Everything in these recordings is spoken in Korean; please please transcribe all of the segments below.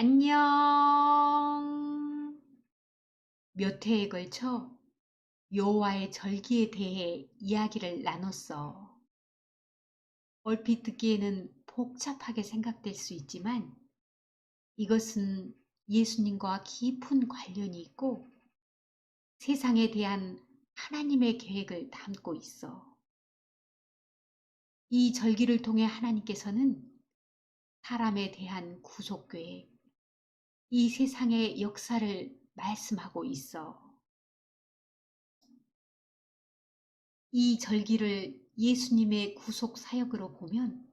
안녕. 몇 회에 걸쳐 여호와의 절기에 대해 이야기를 나눴어. 얼핏 듣기에는 복잡하게 생각될 수 있지만 이것은 예수님과 깊은 관련이 있고 세상에 대한 하나님의 계획을 담고 있어. 이 절기를 통해 하나님께서는 사람에 대한 구속 계획, 이 세상의 역사를 말씀하고 있어. 이 절기를 예수님의 구속 사역으로 보면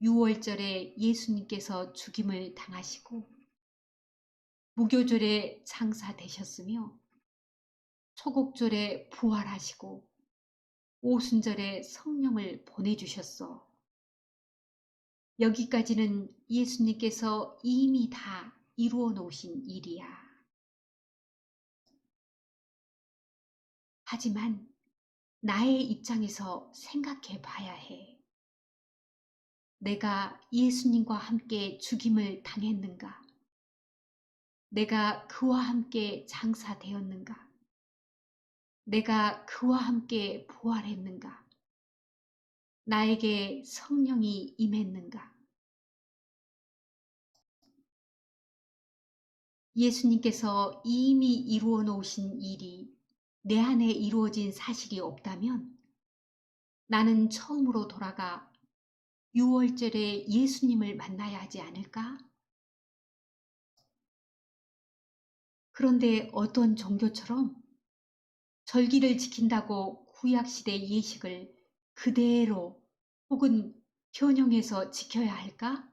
6월절에 예수님께서 죽임을 당하시고 무교절에 장사되셨으며 초곡절에 부활하시고 오순절에 성령을 보내주셨어. 여기까지는 예수님께서 이미 다 이루어 놓으신 일이야. 하지만 나의 입장에서 생각해 봐야 해. 내가 예수님과 함께 죽임을 당했는가? 내가 그와 함께 장사되었는가? 내가 그와 함께 부활했는가? 나에게 성령이 임했는가? 예수님께서 이미 이루어 놓으신 일이 내 안에 이루어진 사실이 없다면 나는 처음으로 돌아가 6월절에 예수님을 만나야 하지 않을까? 그런데 어떤 종교처럼 절기를 지킨다고 구약시대 예식을 그대로 혹은 현형해서 지켜야 할까?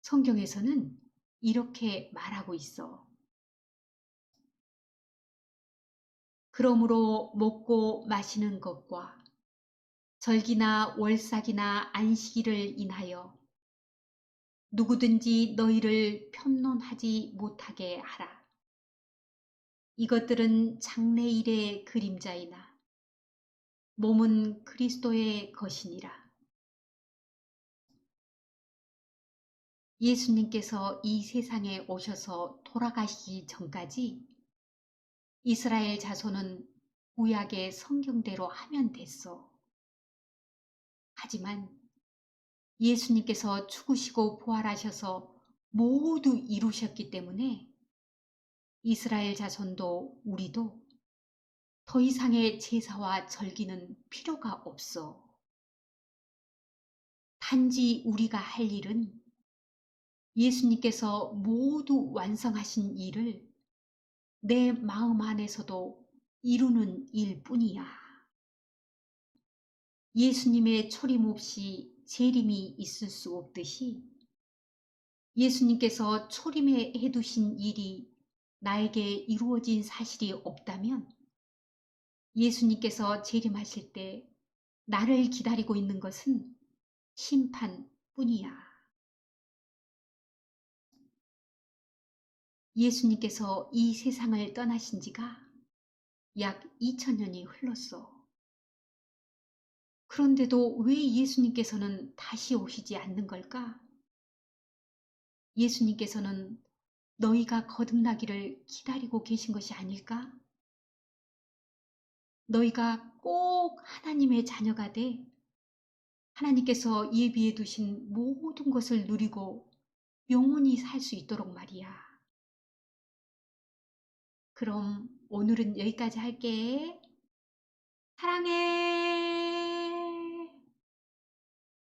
성경에서는 이렇게 말하고 있어. 그러므로 먹고 마시는 것과 절기나 월삭이나 안식일을 인하여 누구든지 너희를 편론하지 못하게 하라. 이것들은 장래일의 그림자이나 몸은 그리스도의 것이니라. 예수님께서 이 세상에 오셔서 돌아가시기 전까지 이스라엘 자손은 구약의 성경대로 하면 됐어. 하지만 예수님께서 죽으시고 부활하셔서 모두 이루셨기 때문에 이스라엘 자손도 우리도 더 이상의 제사와 절기는 필요가 없어. 단지 우리가 할 일은 예수님께서 모두 완성하신 일을 내 마음 안에서도 이루는 일 뿐이야. 예수님의 초림 없이 재림이 있을 수 없듯이 예수님께서 초림에 해두신 일이 나에게 이루어진 사실이 없다면 예수님께서 재림하실 때 나를 기다리고 있는 것은 심판뿐이야. 예수님께서 이 세상을 떠나신 지가 약 2000년이 흘렀어. 그런데도 왜 예수님께서는 다시 오시지 않는 걸까? 예수님께서는 너희가 거듭나기를 기다리고 계신 것이 아닐까? 너희가 꼭 하나님의 자녀가 돼 하나님께서 예비해 두신 모든 것을 누리고 영원히 살 수 있도록 말이야. 그럼 오늘은 여기까지 할게. 사랑해.